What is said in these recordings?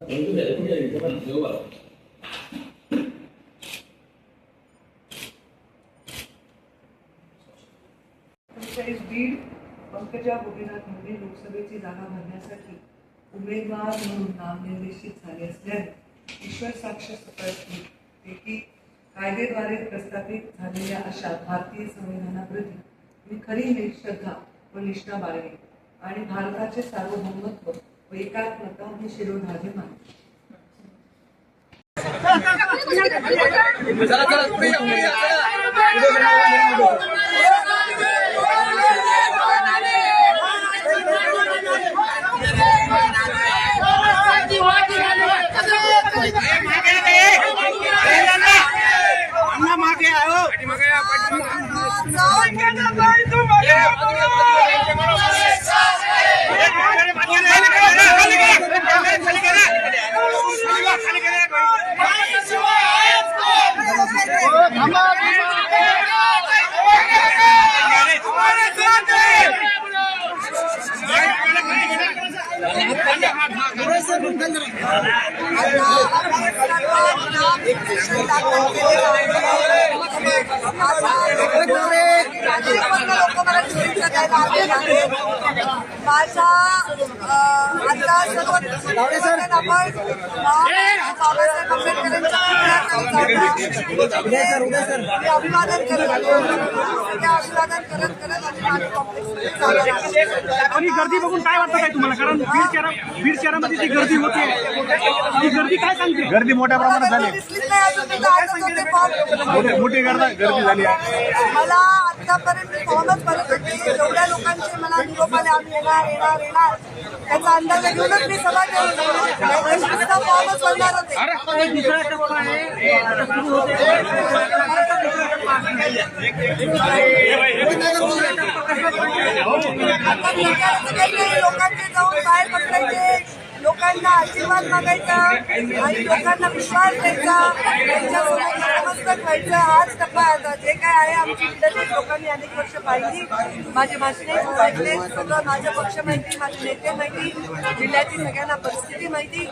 बीड पंकजा गोपीनाथ मुंडे लोकसभेची जागा भरण्यासाठी उमेदवार म्हणून नामनिर्देशित झाले असल्याने ईश्वर साक्ष कायदेद्वारे प्रस्थापित झालेल्या अशा भारतीय संविधानाप्रती मी खरी निश्रद्धा व निष्ठा बाळगेन. आणि भारताचे सार्वभौमत्व एकात्मता ही शिरोधार्य मानते माझा आता सर्व आपण बाबासाहेब आंबेडकरांच्या अभिवादन करत अभिवादन करत करत. आणि गर्दी बघून काय वाटतं काय तुम्हाला? कारण बीड शहरा बीड शहरामध्ये जी गर्दी होते ती गर्दी काय सांगते? गर्दी मोठ्या प्रमाणात झाली. मोठी गर्दी गर्दी झाली. आहे मला आतापर्यंत मी फॉर्मच भरत होते जेवढ्या लोकांचे मला निरोप आले आम्ही येणार येणार येणार. त्याचा अंदाज घेऊनच मी सभा केली फॉर्मच भरणार होते. आता काही नाही, लोकांचे जाऊन बाहेर पकडायचे. लोकांना आशीर्वाद मागायचा आणि लोकांना विश्वास द्यायचा. त्यांच्यासोबत नतमस्तक व्हायचं. हाच टप्पा आहे आता जे काय आहे आमची इंटरनेट लोकांनी अनेक वर्ष पाहिली. माझे भाषणे ऐकले सगळं माझं पक्ष माहिती माझे नेते माहिती जिल्ह्याची सगळ्यांना परिस्थिती माहिती.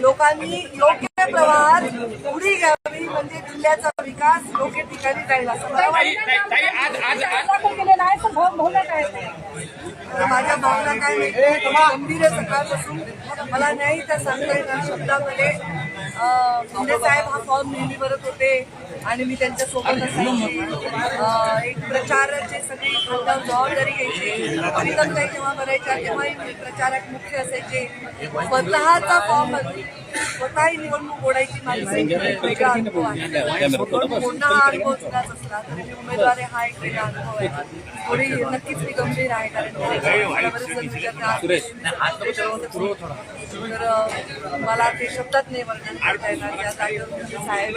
लोकांनी योग्य प्रवाहात उडी घ्यावी म्हणजे जिल्ह्याचा विकास योग्य ठिकाणी जाईल असं मला वाटतं. माझ्या भावना काय माहिती गंभीर आहे सकाळपासून मला नाही त्या सांगता येणार शब्दामध्ये मुंडे साहेब हा फॉर्म नेहमी भरत होते आणि मी त्यांच्यासोबत असायची. एक प्रचाराची सगळी खांद्यावर जबाबदारी घ्यायची. प्रीतम काही जेव्हा भरायच्या तेव्हाही मी प्रचारक मुख्य असायचे. स्वतःचा फॉर्म स्वतःही निवडणूक ओढायची माझी वेगळा अनुभव आहे. मोठा हा अनुभव जुनाच असला तरी मी उमेदवार हा एक वेगळा अनुभव आहे. थोडी नक्कीच मी गंभीर आहे कारण तर मला ते शब्दात नाही वर्णन करता येणार त्या जागेवर साहेब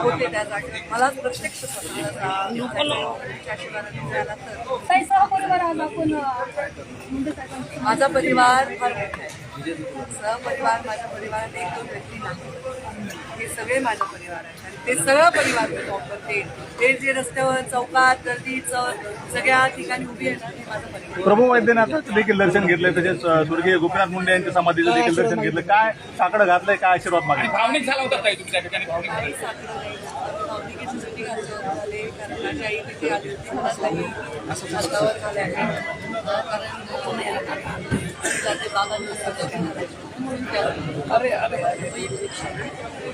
होते त्या जागेवर. मला प्रत्यक्ष मिळाला तर. माझा परिवार फार मोठा आहे. सहपरिवार माझ्या परिवारात एक दोन व्यक्ती नाही. हे सगळे माझा परिवार आहे आणि ते सगळं परिवार मी फॉर्म करते ते जे रस्त्यावर चौकात गर्दी चौक सगळ्या ठिकाणी उभी आहे ना ते माझं परिवार प्रभू वैद्यनाथाचं देखील दर्शन घेतलंय तसेच स्वर्गीय गोपीनाथ मुंडे यांच्या समाधीचं देखील दर्शन घेतलं काय साकडं घातलंय काय आशीर्वाद मागले भावनिक झाला होता ताई ठिकाणी भावनिक काही साखर नाही भावनिकेची सुट्टी घालतो झाले कारण माझी आई तिथे आली होती मला काही हातावर झाल्या कारण जाते बाबांना सगळं अरे अरे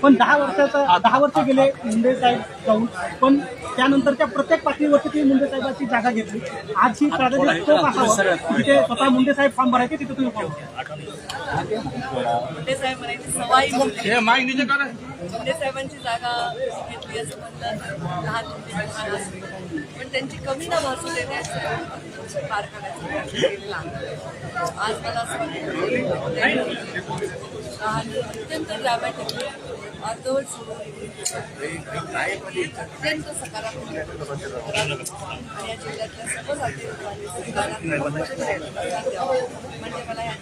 पण दहा वर्षाचा दहा वर्ष गेले मुंडे साहेब जाऊन पण त्यानंतरच्या प्रत्येक पातळीवरती ती मुंडे साहेबांची जागा घेतली. आज ही असावं तिथे स्वतः मुंडे साहेब फॉर्म भरायचे तिथे तुम्ही फॉर्म मुंडे साहेब म्हणायचे सवाई मुंडे. मुंडे साहेबांची जागा घेतली असं म्हणलं लहान असतील. पण त्यांची कमी न भासू देण्याचं पार करायचं केलेलं आहे. आज मला असं वाटतं आणि अत्यंत ड्रामॅटिक अर्धवट सोडून अत्यंत सकारात्मक आणि या जिल्ह्यातल्या सर्व जाती. म्हणजे मला या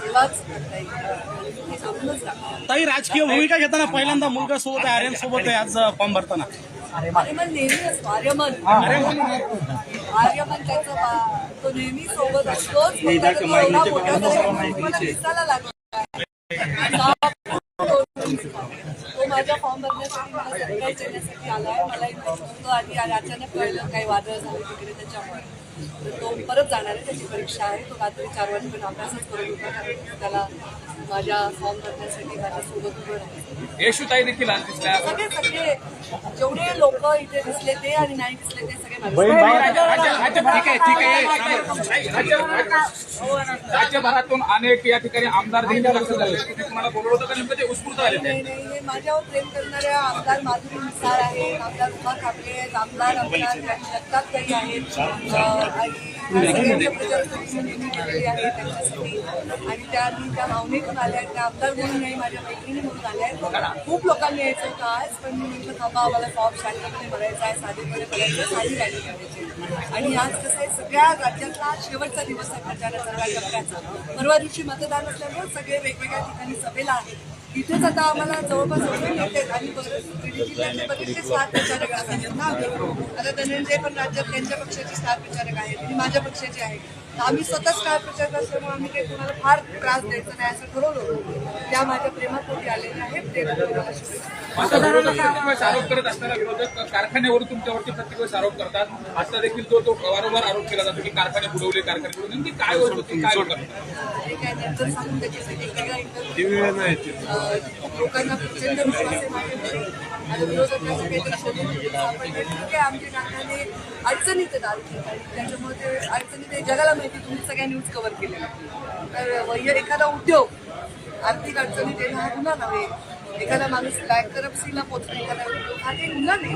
सेवाच करता येईल ताई राजकीय भूमिका घेताना पहिल्यांदा मुलगा सोबत आहे आर्यन सोबत आहे आज फॉर्म भरताना. आर्यमन नेहमी असतो आर्यमन आर्यमन त्याचं तो नेहमी सोबत असतोच. दिसायला लागला. तो माझ्या फॉर्म भरण्यासाठी मला सरप्राईज देण्यासाठी आलाय. मला आणि आणि अचानक कळलं काही वादळ झाले तिकडे त्याच्यामुळे. तो परत जाणार आहे त्याची परीक्षा आहे. तो रात्री चार वाजेपर्यंत अभ्यासच करत होता कारण त्याला माझ्या फॉर्म भरण्यासाठी माझ्यासोबत उभं राहायचं. येशूताई देखील सगळे सगळे जेवढे लोक इथे दिसले ते आणि नाही दिसले ते सगळे राज्यभरातून अनेक या ठिकाणी आमदार देखील लक्ष झाले. तुम्ही तुम्हाला बोलवलं होतं का? नेमकं ते उत्स्फूर्त आले हे माझ्यावर प्रेम करणाऱ्या आमदार माधुरी मिसाळ आहेत. आमदार उमा कापले आहेत. आमदार आमदार जगताप काही आहेत. आणि त्या मी त्या भावनेतून आल्या त्या आमदार म्हणून नाही माझ्या मैत्रिणी म्हणून आल्या आहेत. खूप लोकांनी यायचं होतं आज पण मी म्हटलं थांबा आम्हाला फॉर्म शांतपणे भरायचा आहे साधेपणे भरायचं साधी रॅली करायची आणि आज कसं आहे सगळ्या राज्यातला शेवटचा दिवस आहे प्रचाराचा टप्प्याचा परवा दिवशी मतदान असल्यामुळे सगळे वेगवेगळ्या ठिकाणी सभेला आहेत. इथेच आता आम्हाला जवळपास सगळे नेते आणि बरेच जिल्ह्यातले बरेचसे प्रचारक आहेत ना आता धनंजय पण राज्यात त्यांच्या पक्षाचे स्टार प्रचारक आहेत आणि माझ्या पक्षाचे आहेत. तर आम्ही स्वतः स्टार प्रचारक असल्यामुळे आम्ही काही कोणाला फार त्रास द्यायचा नाही असं ठरवलं होतं. त्या माझ्या प्रेमापोटी आलेल्या आहेत ते आरोप करत असताना विरोधक कारखान्यावरून तुमच्यावरती प्रत्येक वेळेस आरोप करतात? आता देखील तो तो वारंवार आरोप केला जातो की कारखाने बुडवले कारखाने बुडवले. नेमकी काय गोष्ट होती काय करतात? हे लोकांना प्रचंड विश्वास आहे काहीतरी शोधून सापडले आमचे कारखाने अडचणीत आणि त्याच्यामुळे ते अडचणीत आहे. जगाला माहिती तुम्ही सगळ्या न्यूज कव्हर केलेल्या तर वैय एखादा उद्योग आर्थिक अडचणी देणं हा गुन्हा नव्हे एखादा माणूस बँक करप्सीला पोचतो एखादा हा काही गुन्हा नाही.